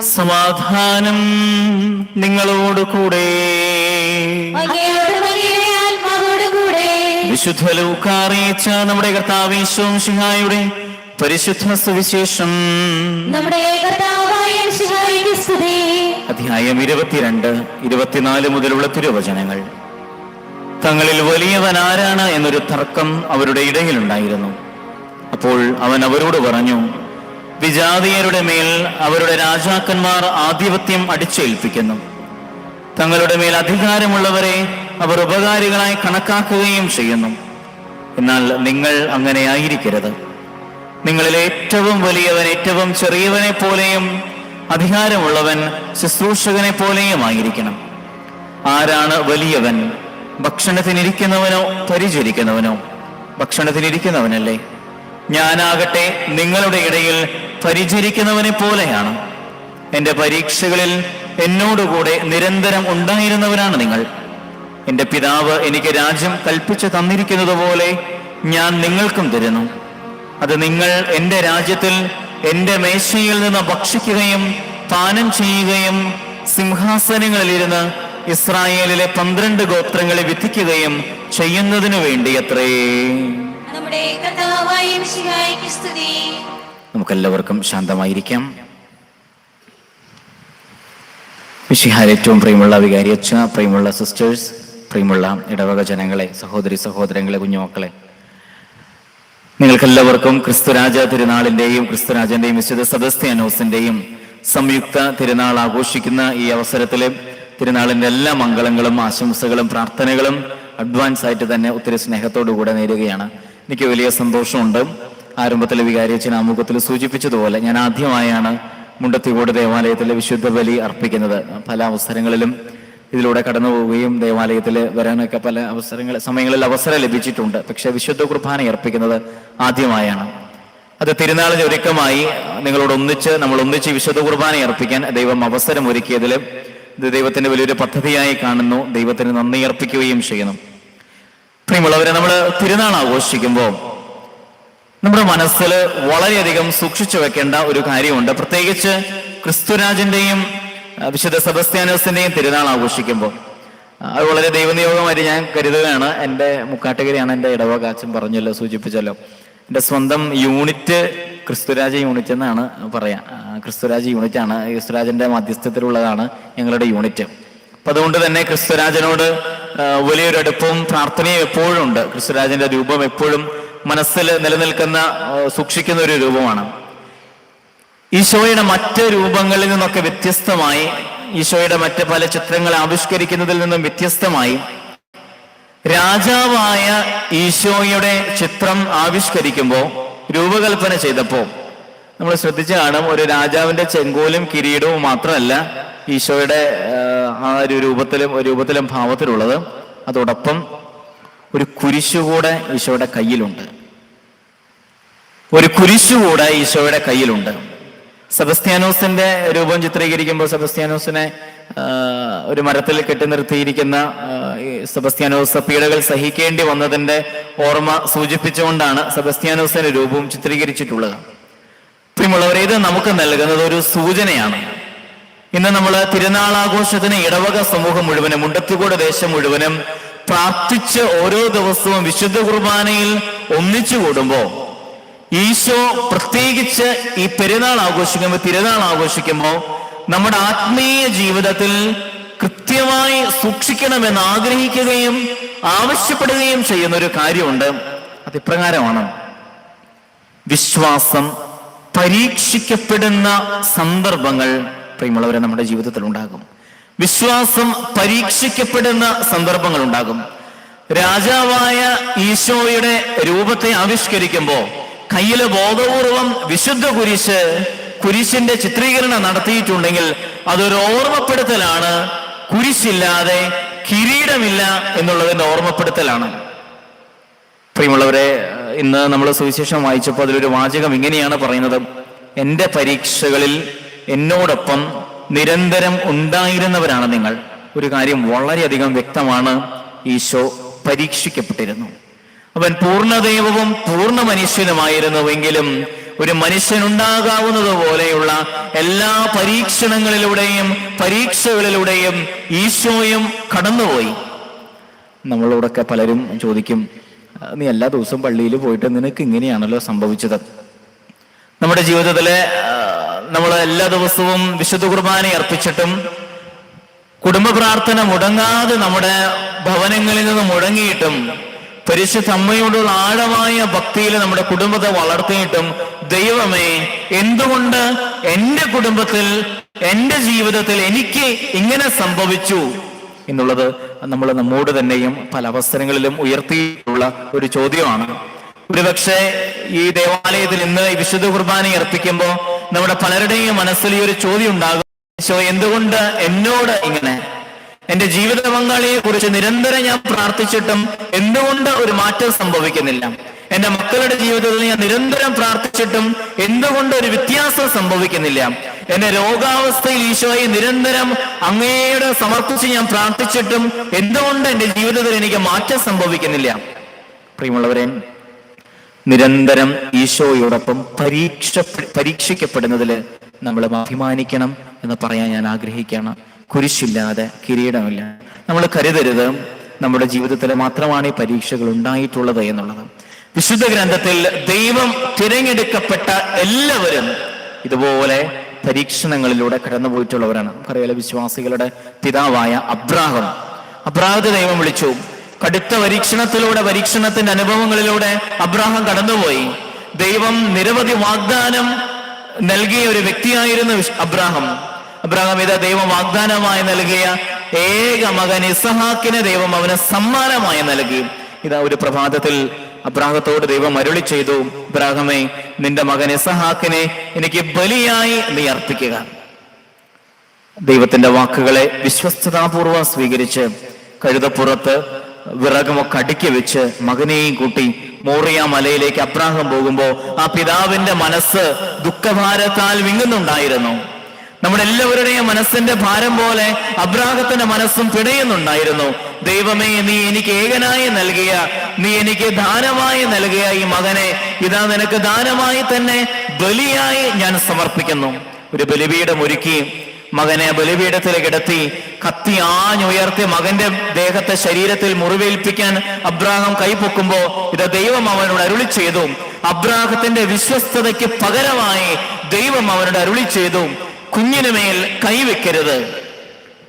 സമാധാനം നിങ്ങളോട് കൂടെ. വിശുദ്ധ ലൂക്കാറിയിച്ച നമ്മുടെ കർത്താവേശവും ശിഹായുടെ പരിശുദ്ധ സുവിശേഷം. നമ്മുടെ അധ്യായം ഇരുപത്തിരണ്ട് ഇരുപത്തിനാല് മുതലുള്ള തിരുവചനങ്ങൾ. തങ്ങളിൽ വലിയവൻ ആരാണ് എന്നൊരു തർക്കം അവരുടെ ഇടയിലുണ്ടായിരുന്നു. അപ്പോൾ അവൻ അവരോട് പറഞ്ഞു വിജാതീയരുടെ മേൽ അവരുടെ രാജാക്കന്മാർ ആധിപത്യം അടിച്ചേൽപ്പിക്കുന്നു. തങ്ങളുടെ മേൽ അധികാരമുള്ളവരെ അവർ ഉപകാരികളായി കണക്കാക്കുകയും ചെയ്യുന്നു. എന്നാൽ നിങ്ങൾ അങ്ങനെ ആയിരിക്കരുത്. നിങ്ങളിൽ ഏറ്റവും വലിയവൻ ഏറ്റവും ചെറിയവനെ പോലെയും അധികാരമുള്ളവൻ ശുശ്രൂഷകനെ പോലെയും ആയിരിക്കണം. ആരാണ് വലിയവൻ? ഭക്ഷണത്തിനിരിക്കുന്നവനോ പരിചരിക്കുന്നവനോ? ഭക്ഷണത്തിനിരിക്കുന്നവനല്ലേ? ഞാനാകട്ടെ നിങ്ങളുടെ ഇടയിൽ പരിചരിക്കുന്നവനെ പോലെയാണ് എന്റെ പരീക്ഷകളിൽ എന്നോടുകൂടെ നിരന്തരം ഉണ്ടായിരുന്നവരാണ് നിങ്ങൾ. എന്റെ പിതാവ് എനിക്ക് രാജ്യം കൽപ്പിച്ചു തന്നിരിക്കുന്നത് പോലെ ഞാൻ നിങ്ങൾക്കും തരുന്നു. അത് നിങ്ങൾ എന്റെ രാജ്യത്തിൽ എന്റെ മേശയിൽ നിന്ന് ഭക്ഷിക്കുകയും പാനം ചെയ്യുകയും സിംഹാസനങ്ങളിലിരുന്ന് ഇസ്രായേലിലെ പന്ത്രണ്ട് ഗോത്രങ്ങളെ വിധിക്കുകയും ചെയ്യുന്നതിനു വേണ്ടി അത്രേ നമ്മുടെ കർത്താവായ സ്തുതി. നമുക്കെല്ലാവർക്കും ശാന്തമായിരിക്കാം. വിശിഹാര ഏറ്റവും പ്രിയമുള്ള വികാരി അച്ഛ പ്രിയമുള്ള സിസ്റ്റേഴ്സ് പ്രിയമുള്ള ഇടവക ജനങ്ങളെ സഹോദരി സഹോദരങ്ങളെ കുഞ്ഞുമക്കളെ. നിങ്ങൾക്കെല്ലാവർക്കും ക്രിസ്തുരാജ തിരുനാളിന്റെയും ക്രിസ്തുരാജന്റെയും വിശുദ്ധ സദസ്ത്യാനോസിന്റെയും സംയുക്ത തിരുനാൾ ആഘോഷിക്കുന്ന ഈ അവസരത്തിൽ തിരുനാളിന്റെ എല്ലാ മംഗളങ്ങളും ആശംസകളും പ്രാർത്ഥനകളും അഡ്വാൻസ് ആയിട്ട് തന്നെ ഒത്തിരി സ്നേഹത്തോടു കൂടെ നേരുകയാണ്. എനിക്ക് വലിയ സന്തോഷമുണ്ട്. ആരംഭത്തിലെ വികാരിയച്ഛൻ ആമുഖത്തിൽ സൂചിപ്പിച്ചതുപോലെ ഞാൻ ആദ്യമായാണ് മുണ്ടത്തിക്കോട് ദേവാലയത്തിലെ വിശുദ്ധ ബലി അർപ്പിക്കുന്നത്. പല അവസരങ്ങളിലും ഇതിലൂടെ കടന്നു പോവുകയും ദേവാലയത്തിൽ വരാനൊക്കെ പല അവസരങ്ങൾ സമയങ്ങളിൽ അവസരം ലഭിച്ചിട്ടുണ്ട്. പക്ഷെ വിശുദ്ധ കുർബാന അർപ്പിക്കുന്നത് ആദ്യമായാണ്. അത് തിരുനാളിന് ഒരുക്കമായി നിങ്ങളോട് ഒന്നിച്ച് നമ്മൾ ഒന്നിച്ച് വിശുദ്ധ കുർബാന അർപ്പിക്കാൻ ദൈവം അവസരം ഒരുക്കിയതിൽ ദൈവത്തിന്റെ വലിയൊരു പദ്ധതിയായി കാണുന്നു. ദൈവത്തിന് നന്ദി അർപ്പിക്കുകയും ചെയ്യുന്നു. പ്രിയമുള്ളവരെ നമ്മൾ തിരുനാൾ ആഘോഷിക്കുമ്പോൾ നമ്മുടെ മനസ്സിൽ വളരെയധികം സൂക്ഷിച്ചു വെക്കേണ്ട ഒരു കാര്യമുണ്ട്. പ്രത്യേകിച്ച് ക്രിസ്തുരാജന്റെയും വിശുദ്ധ സെബസ്ത്യാനോസിന്റെയും തിരുനാൾ ആഘോഷിക്കുമ്പോൾ. അത് വളരെ ദൈവനിയോഗമായിട്ട് ഞാൻ കരുതുകയാണ്. എന്റെ മുക്കാട്ടുകരയാണ് എന്റെ ഇടവക. പറഞ്ഞല്ലോ സൂചിപ്പിച്ചല്ലോ. എന്റെ സ്വന്തം യൂണിറ്റ് ക്രിസ്തുരാജ യൂണിറ്റ് എന്നാണ് പറയാം. ക്രിസ്തുരാജ യൂണിറ്റ് ആണ് ക്രിസ്തുരാജന്റെ മധ്യസ്ഥത്തിലുള്ളതാണ് ഞങ്ങളുടെ യൂണിറ്റ്. അപ്പൊ അതുകൊണ്ട് തന്നെ ക്രിസ്തുരാജനോട് വലിയൊരു അടുപ്പവും പ്രാർത്ഥനയും എപ്പോഴും ഉണ്ട്. ക്രിസ്തുരാജന്റെ രൂപം എപ്പോഴും മനസ്സിൽ നിലനിൽക്കുന്ന സൂക്ഷിക്കുന്ന ഒരു രൂപമാണ്. ഈശോയുടെ മറ്റ് രൂപങ്ങളിൽ നിന്നൊക്കെ വ്യത്യസ്തമായി ഈശോയുടെ മറ്റ് പല ചിത്രങ്ങളെ ആവിഷ്കരിക്കുന്നതിൽ നിന്നും വ്യത്യസ്തമായി രാജാവായ ഈശോയുടെ ചിത്രം ആവിഷ്കരിക്കുമ്പോൾ രൂപകൽപ്പന ചെയ്തപ്പോൾ നമ്മൾ ശ്രദ്ധിച്ചു കാണും ഒരു രാജാവിന്റെ ചെങ്കോലും കിരീടവും മാത്രമല്ല ഈശോയുടെ ആ, ഒരു രൂപത്തിലും രൂപത്തിലും ഭാവത്തിലുള്ളത്. അതോടൊപ്പം ഒരു കുരിശുകൂടെ ഈശോയുടെ കയ്യിലുണ്ട്. ഒരു കുരിശുകൂടെ ഈശോയുടെ കയ്യിലുണ്ട്. സെബസ്ത്യാനോസിന്റെ രൂപം ചിത്രീകരിക്കുമ്പോൾ സെബസ്ത്യാനോസിനെ ഒരു മരത്തിൽ കെട്ടി നിർത്തിയിരിക്കുന്ന സെബസ്ത്യാനോസ് പീഡകൾ സഹിക്കേണ്ടി വന്നതിന്റെ ഓർമ്മ സൂചിപ്പിച്ചുകൊണ്ടാണ് സെബസ്ത്യാനോസിന്റെ രൂപവും ചിത്രീകരിച്ചിട്ടുള്ളത്. പ്രിയമുള്ളവരെ ഇത് നമുക്ക് നൽകുന്നത് ഒരു സൂചനയാണ്. ഇന്ന് നമ്മൾ തിരുനാളാഘോഷത്തിന് ഇടവക സമൂഹം മുഴുവനും മുണ്ടത്തിക്കോട് ദേശം മുഴുവനും പ്രാർത്ഥിച്ച് ഓരോ ദിവസവും വിശുദ്ധ കുർബാനയിൽ ഒന്നിച്ചു കൂടുമ്പോൾ ഈശോ പ്രത്യേകിച്ച് ഈ പെരുന്നാൾ ആഘോഷിക്കുമ്പോൾ തിരുനാൾ ആഘോഷിക്കുമ്പോൾ നമ്മുടെ ആത്മീയ ജീവിതത്തിൽ കൃത്യമായി സൂക്ഷിക്കണമെന്ന് ആഗ്രഹിക്കുകയും ആവശ്യപ്പെടുകയും ചെയ്യുന്ന ഒരു കാര്യമുണ്ട്. അത് ഇപ്രകാരമാണ് വിശ്വാസം പരീക്ഷിക്കപ്പെടുന്ന സന്ദർഭങ്ങൾ പ്രിയമുള്ളവരെ നമ്മുടെ ജീവിതത്തിൽ ഉണ്ടാകും വിശ്വാസം പരീക്ഷിക്കപ്പെടുന്ന സന്ദർഭങ്ങൾ ഉണ്ടാകും രാജാവായ ഈശോയുടെ രൂപത്തെ ആവിഷ്കരിക്കുമ്പോൾ കയ്യിലെ ബോധപൂർവം വിശുദ്ധ കുരിശ് കുരിശിന്റെ ചിത്രീകരണം നടത്തിയിട്ടുണ്ടെങ്കിൽ അതൊരു ഓർമ്മപ്പെടുത്തലാണ്. കുരിശില്ലാതെ കിരീടമില്ല എന്നുള്ളതിന്റെ ഓർമ്മപ്പെടുത്തലാണ്. പ്രിയമുള്ളവരെ ഇന്ന് നമ്മൾ സുവിശേഷം വായിച്ചപ്പോൾ അതിലൊരു വാചകം ഇങ്ങനെയാണ് പറയുന്നത്. എന്റെ പരീക്ഷകളിൽ എന്നോടൊപ്പം നിരന്തരം ഉണ്ടായിരുന്നവരാണ് നിങ്ങൾ. ഒരു കാര്യം വളരെയധികം വ്യക്തമാണ്. ഈശോ പരീക്ഷിക്കപ്പെട്ടിരുന്നു. അവൻ പൂർണദൈവവും പൂർണ മനുഷ്യനുമായിരുന്നുവെങ്കിലും ഒരു മനുഷ്യനുണ്ടാകാവുന്നത് പോലെയുള്ള എല്ലാ പരീക്ഷണങ്ങളിലൂടെയും പരീക്ഷകളിലൂടെയും ഈശോയും കടന്നുപോയി. നമ്മളോടൊക്കെ പലരും ചോദിക്കും "ആ, നീ എല്ലാ ദിവസവും പള്ളിയിൽ പോയിട്ട് നിനക്ക് ഇങ്ങനെയാണല്ലോ സംഭവിച്ചത്? നമ്മുടെ ജീവിതത്തിലെ നമ്മൾ എല്ലാ ദിവസവും വിശുദ്ധ കുർബാന അർപ്പിച്ചിട്ടും കുടുംബ പ്രാർത്ഥന മുടങ്ങാതെ നമ്മുടെ ഭവനങ്ങളിൽ നിന്ന് മുടങ്ങിയിട്ടും പരിശുദ്ധ അമ്മയോടുള്ള ആഴമായ ഭക്തിയിൽ നമ്മുടെ കുടുംബത്തെ വളർത്തിയിട്ടും ദൈവമേ എന്തുകൊണ്ട് എന്റെ കുടുംബത്തിൽ എന്റെ ജീവിതത്തിൽ എനിക്ക് ഇങ്ങനെ സംഭവിച്ചു എന്നുള്ളത് നമ്മൾ നമ്മോട് തന്നെയും പല അവസരങ്ങളിലും ഉയർത്തിയിട്ടുള്ള ഒരു ചോദ്യമാണ്. ഒരുപക്ഷെ ഈ ദേവാലയത്തിൽ ഇന്ന് വിശുദ്ധ കുർബാന അർപ്പിക്കുമ്പോൾ നമ്മുടെ പലരുടെയും മനസ്സിൽ ഈ ഒരു ചോദ്യം ഉണ്ടാകും. എന്തുകൊണ്ട് എന്നോട് ഇങ്ങനെ? എന്റെ ജീവിത പങ്കാളിയെ കുറിച്ച് നിരന്തരം ഞാൻ പ്രാർത്ഥിച്ചിട്ടും എന്തുകൊണ്ട് ഒരു മാറ്റം സംഭവിക്കുന്നില്ല? എന്റെ മക്കളുടെ ജീവിതത്തിൽ ഞാൻ നിരന്തരം പ്രാർത്ഥിച്ചിട്ടും എന്തുകൊണ്ട് ഒരു വ്യത്യാസം സംഭവിക്കുന്നില്ല? എന്റെ രോഗാവസ്ഥയിൽ ഈശോയെ നിരന്തരം അങ്ങയുടെ സമർപ്പിച്ച് ഞാൻ പ്രാർത്ഥിച്ചിട്ടും എന്തുകൊണ്ട് എന്റെ ജീവിതത്തിൽ എനിക്ക് മാറ്റം സംഭവിക്കുന്നില്ല? പ്രിയമുള്ളവരെ നിരന്തരം ഈശോയോടൊപ്പം പരീക്ഷ പരീക്ഷിക്കപ്പെടുന്നതിൽ നമ്മൾ അഭിമാനിക്കണം എന്ന് പറയാൻ ഞാൻ ആഗ്രഹിക്കണം കുരിശില്ലാതെ കിരീടമില്ല. നമ്മൾ കരുതരുത്. നമ്മുടെ ജീവിതത്തിൽ മാത്രമാണ് ഈ പരീക്ഷകൾ ഉണ്ടായിട്ടുള്ളത് എന്നുള്ളത്. വിശുദ്ധ ഗ്രന്ഥത്തിൽ ദൈവം തിരഞ്ഞെടുക്കപ്പെട്ട എല്ലാവരും ഇതുപോലെ പരീക്ഷണങ്ങളിലൂടെ കടന്നുപോയിട്ടുള്ളവരാണ്. നമുക്കറിയാലോ വിശ്വാസികളുടെ പിതാവായ അബ്രാഹം. അബ്രാഹത്തെ ദൈവം വിളിച്ചു. കടുത്ത പരീക്ഷണത്തിലൂടെ പരീക്ഷണത്തിന്റെ അനുഭവങ്ങളിലൂടെ അബ്രാഹാം കടന്നുപോയി. ദൈവം നിരവധി വാഗ്ദാനം നൽകിയ ഒരു വ്യക്തിയായിരുന്നു അബ്രാഹം. അബ്രാഹം ഇതാ ദൈവം വാഗ്ദാനമായി നൽകിയ ഏക മകൻ ഇസഹാക്കിന് ദൈവം അവന് സമ്മാനമായി നൽകി. ഇതാ ഒരു പ്രഭാതത്തിൽ അബ്രാഹത്തോട് ദൈവം അരുളി ചെയ്തു അബ്രാഹമേ നിന്റെ മകൻ ഇസഹാക്കിനെ എനിക്ക് ബലിയായി നീ അർപ്പിക്കുക. ദൈവത്തിന്റെ വാക്കുകളെ വിശ്വസ്തതാപൂർവം സ്വീകരിച്ച് കഴുതപ്പുറത്ത് വിറകുമൊക്കെ അടുക്കി വെച്ച് മകനെയും കൂട്ടി മോറിയ മലയിലേക്ക് അബ്രാഹം പോകുമ്പോൾ ആ പിതാവിന്റെ മനസ്സ് ദുഃഖഭാരത്താൽ വിങ്ങുന്നുണ്ടായിരുന്നു. നമ്മുടെ എല്ലാവരുടെയും മനസ്സിന്റെ ഭാരം പോലെ അബ്രാഹത്തിന്റെ മനസ്സും പിടയുന്നുണ്ടായിരുന്നു. ദൈവമേ നീ എനിക്ക് ഏകനായി നൽകിയ നീ എനിക്ക് ദാനമായി നൽകിയ ഈ മകനെ ഇതാ നിനക്ക് ദാനമായി തന്നെ ബലിയായി ഞാൻ സമർപ്പിക്കുന്നു. ഒരു ബലിപീഠം ഒരുക്കി മകനെ ബലിപീഠത്തിൽ കിടത്തി കത്തി ആഞ്ഞുയർത്തി മകന്റെ ദേഹത്തെ ശരീരത്തിൽ മുറിവേൽപ്പിക്കാൻ അബ്രാഹം കൈപൊക്കുമ്പോ ഇത് ദൈവം അവനോട് അരുളി ചെയ്തു. അബ്രാഹത്തിന്റെ വിശ്വസ്തതയ്ക്ക് പകരമായി ദൈവം അവനോട് അരുളി ചെയ്തു. കുഞ്ഞിന് മേൽ കൈവെക്കരുത്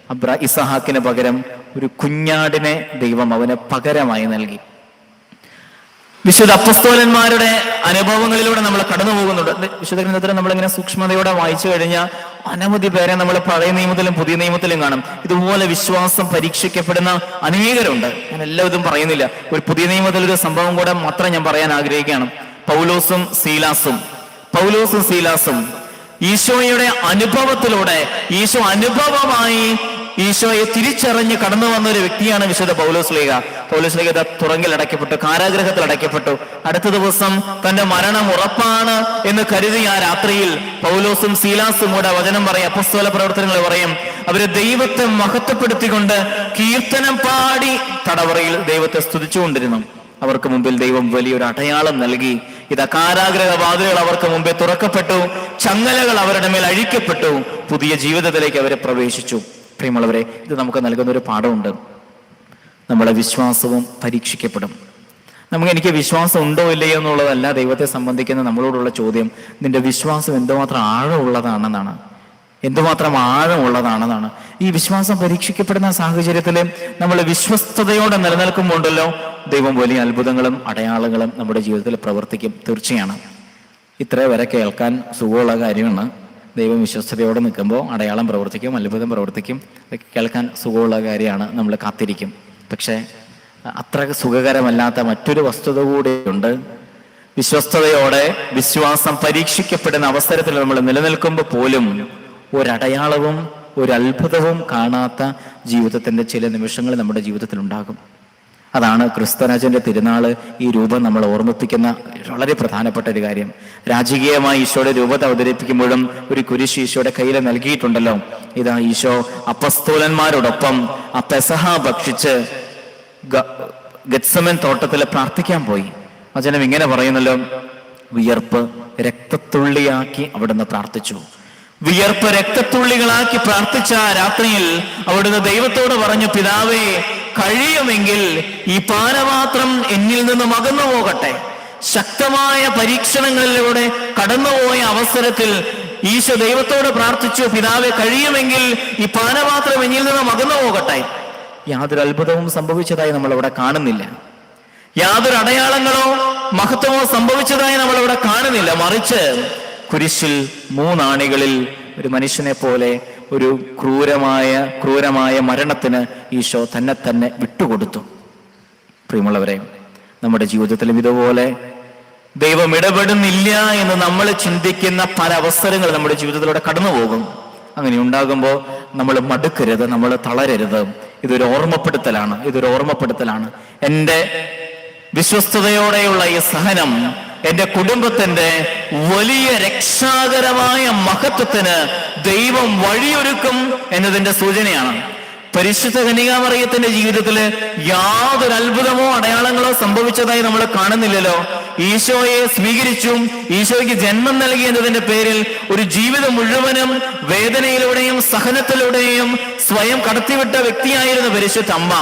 അബ്രാ ഇസഹാക്കിന് പകരം ഒരു കുഞ്ഞാടിനെ ദൈവം അവന് പകരമായി നൽകി. വിശുദ്ധ അപ്പസ്തോലന്മാരുടെ അനുഭവങ്ങളിലൂടെ നമ്മൾ കടന്നു പോകുന്നുണ്ട്. വിശുദ്ധ വിശുദ്ധ ഗ്രന്ഥത്തിൽ നമ്മളിങ്ങനെ സൂക്ഷ്മതയോടെ വായിച്ചു കഴിഞ്ഞാൽ അനവധി പേരെ നമ്മൾ പഴയ നിയമത്തിലും പുതിയ നിയമത്തിലും കാണും. ഇതുപോലെ വിശ്വാസം പരീക്ഷിക്കപ്പെടുന്ന അനേകരുണ്ട്. ഞാൻ എല്ലാവരും പറയുന്നില്ല. ഒരു പുതിയ നിയമത്തിൽ ഒരു സംഭവം കൂടെ മാത്രം ഞാൻ പറയാൻ ആഗ്രഹിക്കുകയാണ്. പൗലോസും സീലാസും. പൗലോസും സീലാസും. ഈശോയുടെ അനുഭവത്തിലൂടെ ഈശോ അനുഭവമായി ഈശോയെ തിരിച്ചറിഞ്ഞ് കടന്നു വന്ന ഒരു വ്യക്തിയാണ് വിശുദ്ധ പൗലോസ് ലീഗ. പൗലോസ് ലീഗ തുറങ്കിൽ അടയ്ക്കപ്പെട്ടു കാരാഗ്രഹത്തിൽ അടയ്ക്കപ്പെട്ടു. അടുത്ത ദിവസം തന്റെ മരണം ഉറപ്പാണ് എന്ന് കരുതി ആ രാത്രിയിൽ പൗലോസും സീലാസും കൂടെ വചനം പറയും അപ്പസ്തോല പ്രവർത്തനങ്ങൾ പറയും. അവർ ദൈവത്തെ മഹത്വപ്പെടുത്തിക്കൊണ്ട് കീർത്തനം പാടി തടവറയിൽ ദൈവത്തെ സ്തുതിച്ചുകൊണ്ടിരുന്നു. അവർക്ക് മുമ്പിൽ ദൈവം വലിയൊരു അടയാളം നൽകി. ഇത് കാരാഗ്രഹ വാതിലുകൾ അവർക്ക് മുമ്പേ തുറക്കപ്പെട്ടു ചങ്ങലകൾ അവരുടെ മേൽ അഴിക്കപ്പെട്ടു പുതിയ ജീവിതത്തിലേക്ക് അവരെ പ്രവേശിച്ചു. പ്രിയമുള്ളവരെ ഇത് നമുക്ക് നൽകുന്ന ഒരു പാഠമുണ്ട്. നമ്മുടെ വിശ്വാസവും പരീക്ഷിക്കപ്പെടും. നമുക്ക് എനിക്ക് വിശ്വാസം ഉണ്ടോ ഇല്ലയോ എന്നുള്ളതല്ല ദൈവത്തെ സംബന്ധിക്കുന്ന നമ്മളോടുള്ള ചോദ്യം. നിന്റെ വിശ്വാസം എന്തുമാത്രം ആഴമുള്ളതാണെന്നാണ്. എന്തുമാത്രം ആഴമുള്ളതാണെന്നാണ്. ഈ വിശ്വാസം പരീക്ഷിക്കപ്പെടുന്ന സാഹചര്യത്തിൽ നമ്മൾ വിശ്വസ്തയോടെ നിലനിൽക്കുമ്പോണ്ടല്ലോ ദൈവം വലിയ അത്ഭുതങ്ങളും അടയാളങ്ങളും നമ്മുടെ ജീവിതത്തിൽ പ്രവർത്തിക്കും. തീർച്ചയാണ്. ഇത്ര വരെ കേൾക്കാൻ സുഖമുള്ള കാര്യമാണ്. ദൈവം വിശ്വസ്തയോടെ നിൽക്കുമ്പോൾ അടയാളം പ്രവർത്തിക്കും അത്ഭുതം പ്രവർത്തിക്കും. കേൾക്കാൻ സുഖമുള്ള കാര്യമാണ് നമ്മൾ കാത്തിരിക്കും. പക്ഷേ അത്ര സുഖകരമല്ലാത്ത മറ്റൊരു വസ്തുത കൂടിയുണ്ട്. വിശ്വസ്തയോടെ വിശ്വാസം പരീക്ഷിക്കപ്പെടുന്ന അവസരത്തിൽ നമ്മൾ നിലനിൽക്കുമ്പോൾ പോലും ഒരടയാളവും ഒരു അത്ഭുതവും കാണാത്ത ജീവിതത്തിന്റെ ചില നിമിഷങ്ങൾ നമ്മുടെ ജീവിതത്തിൽ ഉണ്ടാകും അതാണ് ക്രിസ്തുരാജന്റെ തിരുനാൾ ഈ രൂപം നമ്മൾ ഓർമ്മിപ്പിക്കുന്ന വളരെ പ്രധാനപ്പെട്ട ഒരു കാര്യം. രാജകീയമായി ഈശോയുടെ രൂപത്തെ അവതരിപ്പിക്കുമ്പോഴും ഒരു കുരിശ് ഈശോയുടെ കയ്യിൽ നൽകിയിട്ടുണ്ടല്ലോ. ഇതാ ഈശോ അപ്പസ്തൂലന്മാരോടൊപ്പം ആ പെസഹ ഭക്ഷിച്ച് ഗത്സമൻ തോട്ടത്തിൽ പ്രാർത്ഥിക്കാൻ പോയി. വചനം ഇങ്ങനെ പറയുന്നല്ലോ. വിയർപ്പ് രക്തത്തുള്ളിയാക്കി അവിടുന്ന് പ്രാർത്ഥിച്ചു. വിയർപ്പ് രക്തത്തുള്ളികളാക്കി പ്രാർത്ഥിച്ച രാത്രിയിൽ അവിടുന്ന് ദൈവത്തോട് പറഞ്ഞു പിതാവേ കഴിയുമെങ്കിൽ ഈ പാനപാത്രം എന്നിൽ നിന്ന് അകന്നു പോകട്ടെ. ശക്തമായ പരീക്ഷണങ്ങളിലൂടെ കടന്നുപോയ അവസരത്തിൽ ഈശോ ദൈവത്തോട് പ്രാർത്ഥിച്ചു പിതാവെ കഴിയുമെങ്കിൽ ഈ പാനപാത്രം എന്നിൽ നിന്ന് അകന്നു പോകട്ടെ. യാതൊരു അത്ഭുതവും സംഭവിച്ചതായി നമ്മൾ അവിടെ കാണുന്നില്ല. യാതൊരു അടയാളങ്ങളോ മഹത്വമോ സംഭവിച്ചതായി നമ്മൾ അവിടെ കാണുന്നില്ല. മറിച്ച് കുരിശിൽ മൂന്നാണികളിൽ ഒരു മനുഷ്യനെ പോലെ ഒരു ക്രൂരമായ ക്രൂരമായ മരണത്തിന് ഈശോ തന്നെ തന്നെ വിട്ടുകൊടുത്തു. പ്രിയമുള്ളവരെ നമ്മുടെ ജീവിതത്തിലും ഇതുപോലെ ദൈവം ഇടപെടുന്നില്ല എന്ന് നമ്മൾ ചിന്തിക്കുന്ന പല അവസരങ്ങൾ നമ്മുടെ ജീവിതത്തിലൂടെ കടന്നു പോകും അങ്ങനെ ഉണ്ടാകുമ്പോൾ നമ്മൾ മടുക്കരുത് നമ്മൾ തളരരുത്. ഇതൊരു ഓർമ്മപ്പെടുത്തലാണ് ഇതൊരു ഓർമ്മപ്പെടുത്തലാണ്. എന്റെ വിശ്വസ്തയോടെയുള്ള ഈ സഹനം എന്റെ കുടുംബത്തിന്റെ വലിയ രക്ഷാകരമായ മഹത്വത്തിന് ദൈവം വഴിയൊരുക്കും എന്നതിന്റെ സൂചനയാണ്. പരിശുദ്ധ കനികാമറിയത്തിന്റെ ജീവിതത്തിൽ യാതൊരു അത്ഭുതമോ അടയാളങ്ങളോ സംഭവിച്ചതായി നമ്മൾ കാണുന്നില്ലല്ലോ. ഈശോയെ സ്വീകരിച്ചും ഈശോയ്ക്ക് ജന്മം നൽകി എന്നതിന്റെ പേരിൽ ഒരു ജീവിതം മുഴുവനും വേദനയിലൂടെയും സഹനത്തിലൂടെയും സ്വയം കടത്തിവിട്ട വ്യക്തിയായിരുന്നു പരിശുദ്ധ അമ്മ.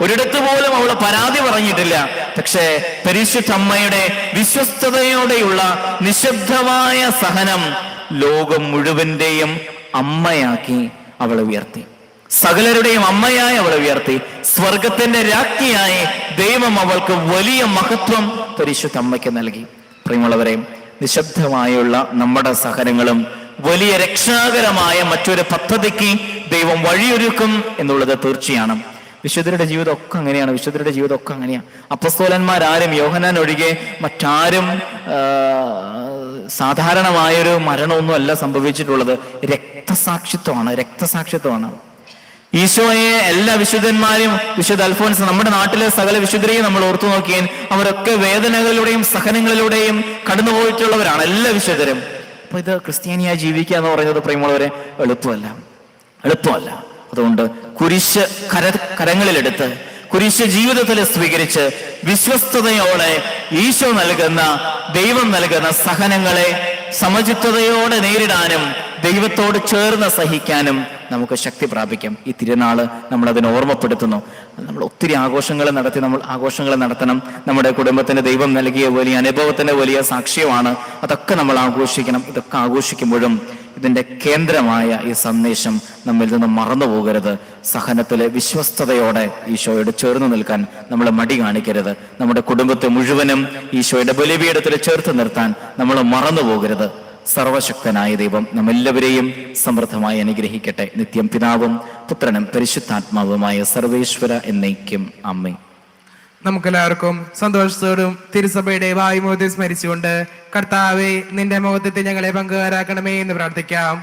ഒരിടത്ത് പോലും അവൾ പരാതി പറഞ്ഞിട്ടില്ല. പക്ഷേ പരിശുദ്ധ അമ്മയുടെ വിശ്വസ്തതയോടെയുള്ള നിശബ്ദമായ സഹനം ലോകം മുഴുവന്റെയും അമ്മയാക്കി അവളെ ഉയർത്തി. സകലരുടെയും അമ്മയായി അവളെ ഉയർത്തി. സ്വർഗത്തിന്റെ രാജ്ഞിയായി ദൈവം അവൾക്ക് വലിയ മഹത്വം പരിശുദ്ധ അമ്മയ്ക്ക് നൽകി. പ്രിയമുള്ളവരെ നിശബ്ദമായുള്ള നമ്മുടെ സഹനങ്ങളും വലിയ രക്ഷാകരമായ മറ്റൊരു പദ്ധതിക്ക് ദൈവം വഴിയൊരുക്കും എന്നുള്ളത് തീർച്ചയാണ്. വിശുദ്ധരുടെ ജീവിതം ഒക്കെ അങ്ങനെയാണ് വിശുദ്ധരുടെ ജീവിതം ഒക്കെ അങ്ങനെയാണ് അപ്പസ്തോലന്മാരാരും യോഹനാൻ ഒഴികെ മറ്റാരും സാധാരണമായൊരു മരണമൊന്നും അല്ല സംഭവിച്ചിട്ടുള്ളത്. രക്തസാക്ഷിത്വമാണ് രക്തസാക്ഷിത്വമാണ്. ഈശോയെ എല്ലാ വിശുദ്ധന്മാരും വിശുദ്ധ അൽഫോൻസ് നമ്മുടെ നാട്ടിലെ സകല വിശുദ്ധരെയും നമ്മൾ ഓർത്തു നോക്കിയാൽ അവരൊക്കെ വേദനകളിലൂടെയും സഹനങ്ങളിലൂടെയും കടന്നുപോയിട്ടുള്ളവരാണ് എല്ലാ വിശുദ്ധരും. അപ്പൊ ഇത് ക്രിസ്ത്യാനിയായി ജീവിക്കുക എന്ന് പറയുന്നത് പ്രിയമുള്ളവരെ എളുപ്പമല്ല. എളുപ്പമല്ല. അതുകൊണ്ട് കുരിശ് കര കരങ്ങളിലെടുത്ത് കുരിശ് ജീവിതത്തിൽ സ്വീകരിച്ച് വിശ്വസ്തതയോടെ ഈശോ നൽകുന്ന ദൈവം നൽകുന്ന സഹനങ്ങളെ സമചിത്വതയോടെ നേരിടാനും ദൈവത്തോട് ചേർന്ന് സഹിക്കാനും നമുക്ക് ശക്തി പ്രാപിക്കാം. ഈ തിരുനാൾ നമ്മൾ അതിനെ ഓർമ്മപ്പെടുത്തുന്നു. നമ്മൾ ഒത്തിരി ആഘോഷങ്ങൾ നടത്തി നമ്മൾ ആഘോഷങ്ങൾ നടത്തണം. നമ്മുടെ കുടുംബത്തിന് ദൈവം നൽകിയ വലിയ അനുഭവത്തിന്റെ വലിയ സാക്ഷ്യമാണ്. അതൊക്കെ നമ്മൾ ആഘോഷിക്കണം. ഇതൊക്കെ ആഘോഷിക്കുമ്പോഴും ഇതിന്റെ കേന്ദ്രമായ ഈ സന്ദേശം നമ്മിൽ നിന്ന് മറന്നു പോകരുത്. സഹനത്തിലെ വിശ്വസ്തയോടെ ഈശോയോട് ചേർന്ന് നിൽക്കാൻ നമ്മൾ മടി കാണിക്കരുത്. നമ്മുടെ കുടുംബത്തെ മുഴുവനും ഈശോയുടെ ബലിപീഠത്തിൽ ചേർത്ത് നിർത്താൻ നമ്മൾ മറന്നു പോകരുത്. സർവശക്തനായ ദൈവം നമ്മെല്ലാവരെയും സമൃദ്ധമായി അനുഗ്രഹിക്കട്ടെ. നിത്യം പിതാവും പുത്രനും പരിശുദ്ധാത്മാവുമായ സർവേശ്വര എന്നേക്കും. അമ്മേ നമുക്കെല്ലാവർക്കും സന്തോഷത്തോടും തിരുസഭയുടെ വായുമുഖത്തെ സ്മരിച്ചുകൊണ്ട് കർത്താവെ നിന്റെ മുഖത്തെ ഞങ്ങളെ പങ്കുകാരാക്കണമേ എന്ന് പ്രാർത്ഥിക്കാം.